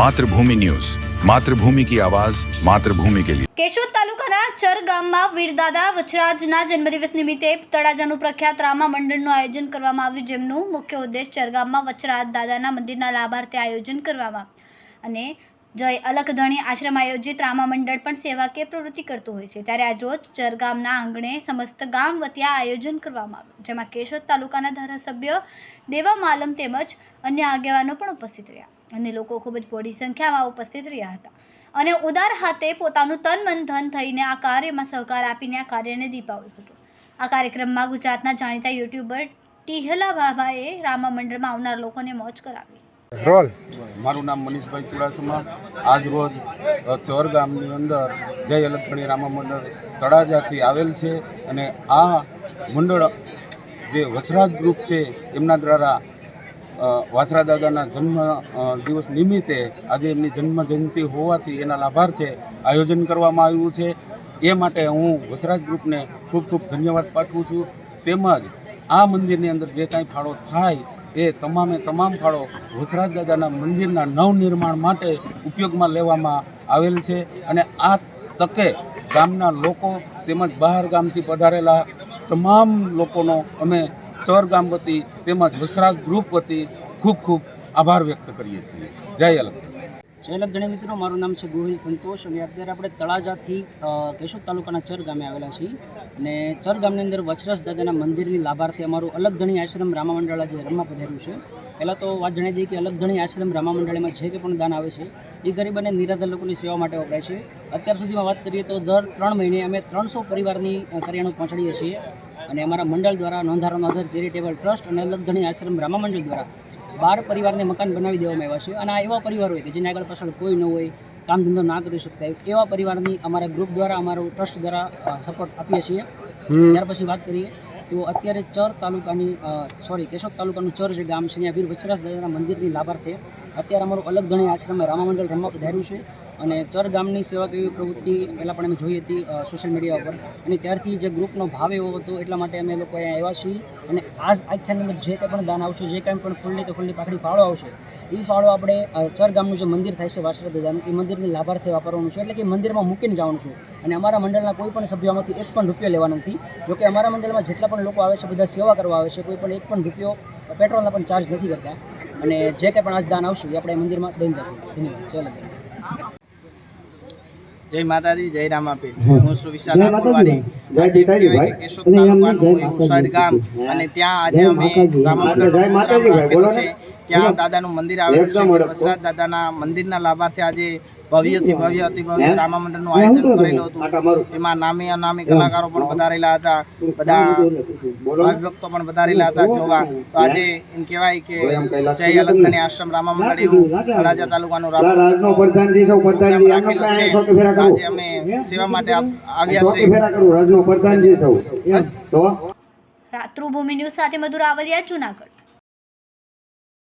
Mathrubhumi news. Mathrubhumi કી આવાજ, માતૃભૂમિ કે લીએ કેશોદ તાલુકાના ચર ગામમાં વીરદાદા વચરાજના જન્મદિવસ નિમિત્તે તળાજાનું પ્રખ્યાત રામા મંડળનું આયોજન કરવામાં આવ્યું, જેમનું મુખ્ય ઉદ્દેશ ચરગામમાં વચરાજ દાદાના મંદિરના લાભાર્થે આયોજન કરવામાં. અને જય અલખધણી આશ્રમ આયોજિત રામા મંડળ પણ સેવા કે પ્રવૃત્તિ કરતું હોય છે. ત્યારે આજરોજ ચરગામના આંગણે સમસ્ત ગામ વતી આયોજન કરવામાં આવ્યું, જેમાં કેશોદ તાલુકાના ધારાસભ્ય દેવા માલમ તેમજ અન્ય આગેવાનો પણ ઉપસ્થિત રહ્યા અને લોકો ખૂબ જ મોટી સંખ્યામાં ઉપસ્થિત રહ્યા હતા અને ઉદાર હાથે પોતાનું તન મન ધન થઈને આ કાર્યમાં સહકાર આપીને આ કાર્યને દીપાવ્યું હતું. આ કાર્યક્રમમાં ગુજરાતના જાણીતા યુટ્યુબર ટીહલા બાબાએ રામા મંડળમાં આવનાર લોકોને મોજ કરાવી. રોલ. મારું નામ મનીષભાઈ ચુડાસમા. આજ રોજ ચોર ગામની અંદર જય અલગધણી રામા મંડળ તળાજાથી આવેલ છે અને આ મંડળ, જે વછરાજ ગ્રુપ છે, એમના દ્વારા વાસરા દાદાના જન્મ દિવસ નિમિત્તે આજે એમની જન્મ જયંતિ હોવાથી એના લાભાર્થે આયોજન કરવામાં આવ્યું છે. એ માટે હું વસરાજ ગ્રુપને ખૂબ ખૂબ ધન્યવાદ પાઠવું છું. તેમજ આ મંદિરની અંદર જે કાંઈ ફાળો થાય એ તમામે તમામ ફાળો વસરાજ દાદાના મંદિરના નવનિર્માણ માટે ઉપયોગમાં લેવામાં આવેલ છે અને આ તકે ગામના લોકો તેમજ બહાર ગામથી પધારેલા તમામ લોકોનો અમે ચર ગામ વતી તેમજ વસરાજ ગ્રુપ વતી ખૂબ ખૂબ આભાર વ્યક્ત કરીએ છીએ. જય અલગ જય લગધણી મિત્રો, મારું નામ છે ગોહિલ સંતોષ અને અત્યારે આપણે તળાજાથી કેશોદ તાલુકાના ચર ગામે આવેલા છીએ. અને ચર ગામની અંદર વચરસ દાદાના મંદિરની લાભાર્થી અમારું અલગ અલગધણી આશ્રમ રામા મંડળ જે રમવા પધાર્યું છે. પહેલાં તો વાત જણાવી દઈએ કે અલગ અલગધણી આશ્રમ રામા મંડળીમાં જે કંઈ પણ દાન આવે છે, એ ગરીબ અને નિરાધાર લોકોની સેવા માટે વપરાય છે. અત્યાર સુધીમાં વાત કરીએ તો દર ત્રણ મહિને અમે ત્રણસો પરિવારની કરિયાણું પહોંચાડીએ છીએ. અને અમારા મંડળ દ્વારા નોંધારાનો આધાર ચેરિટેબલ ટ્રસ્ટ અને અલગ અલગધણી આશ્રમ રામા મંડળ દ્વારા બાર પરિવારને મકાન બનાવી દેવામાં આવ્યા છે અને આ એવા પરિવાર હોય કે જેની આગળ પાછળ કોઈ ન હોય કામ ધંધો ના કરી શકતા હોય એવા પરિવારની અમારા ગ્રુપ દ્વારા અમારું ટ્રસ્ટ દ્વારા સપોર્ટ આપીએ છીએ. ત્યાર પછી વાત કરીએ તો અત્યારે ચર તાલુકાની સોરી કેશોદ તાલુકાનું ચર જે ગામ છે ત્યાં વીર વચરાસ દાદાના મંદિરની લાભાર્થે અત્યારે અમારું અલગ ગણી આશ્રમે રામા મંડળ રમવા પધાર્યું છે. અને ચર ગામની સેવા કેવી પ્રવૃત્તિ પહેલાં પણ અમે જોઈ હતી સોશિયલ મીડિયા ઉપર. અને ત્યારથી જે ગ્રુપનો ભાવ એવો હતો એટલા માટે અમે લોકો અહીંયા આવ્યા છીએ. અને આજ આખ્યાની અંદર જે કંઈ પણ દાન આવશે, જે કાંઈ પણ ફૂલની તો ફૂલની પાકડી ફાળો આવશે, એ ફાળો આપણે ચર ગામનું જે મંદિર થાય છે વાસરા દાદાનું, એ મંદિરને લાભાર્થે વાપરવાનું છે. એટલે કે મંદિરમાં મૂકીને જવાનું છે. અને અમારા મંડળના કોઈ પણ સભ્યોમાંથી એક પણ રૂપિયો લેવા નથી. જોકે અમારા મંડળમાં જેટલા પણ લોકો આવે છે, બધા સેવા કરવા આવે છે, કોઈ પણ એક પણ રૂપિયો પેટ્રોલના પણ ચાર્જ નથી કરતા. અને જે કંઈ પણ આજ દાન આવશે, એ આપણે મંદિરમાં દઈ દઈશું. ધન્યવાદ. ચાલો જય માતાજી જય રામાપીર. હું છું વિશાલ આકુરવાડી. આજે કહેવાય કે કેશોદ તાલુકાનું એવું સર ગામ અને ત્યાં આજે અમે રામા મંડળનો પ્રોગ્રામ છે. ત્યાં દાદાનું મંદિર આવેલું છે. વસરાજ દાદાના મંદિરના લાભાર્થે આજે ભવ્યથી ભવ્ય અતિ ભવ્ય રામા મંડળનું આયોજન કરેલું હતું. એમાં નામી અનામી કલાકારો પણ વધારેલા હતા. બધા ભાવિભક્તો પણ વધારેલા હતા જોવા. તો આજે એમ કહેવાય કે જય અલગતની આશ્રમ રામા મંડળ એવું તળાજા તાલુકાનું રામા રાજનો પ્રધાનજી સૌ પ્રોગ્રામ પ્રધાનજી આમનો રાખેલો કાંઈ સો કે ફેરા છે કરો? આજે અમે સેવા માટે આવ્યા છે ફેરા કરું? રાજનો પ્રધાનજી સૌ તો? માતૃભૂમિ ન્યૂઝ સાથે મધુર આવલિયા જુનાગઢ.